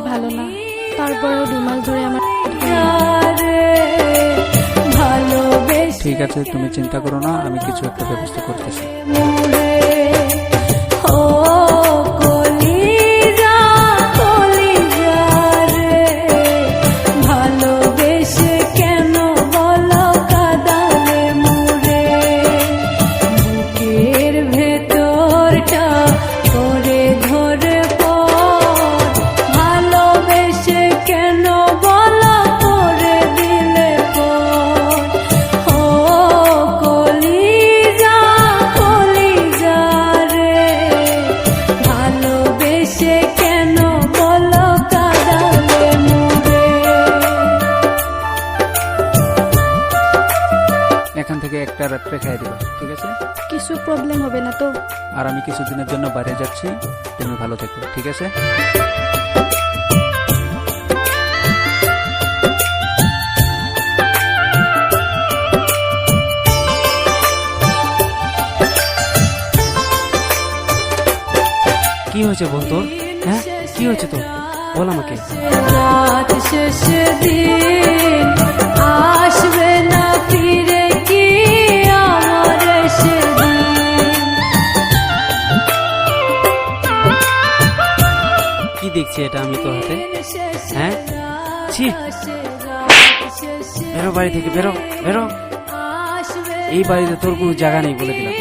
বেশি ভালো না। তারপরেও রুমাল ধরে আমার ঠিক আছে তুমি চিন্তা করো না আমি কিছু একটা ব্যবস্থা করতেছি। একটা রাত্রে খাই দিবা ঠিক আছে? কিছু প্রবলেম হবে না তো। আর আমি কিছুদিনের জন্য বাইরে যাচ্ছি তুমি ভালো থেকো ঠিক আছে? কি হয়েছে বল তোর? হ্যাঁ? কি হয়েছে তোর? বল আমাকে। রাত শেষ দিন আসবে কি দেখছি এটা আমি তো হাতে? হ্যাঁ? ছি। বেরো বাড়ি থেকে, বেরো বেরো। এই বাড়িতে তোর কোনো জায়গা নেই বলে দিলাম।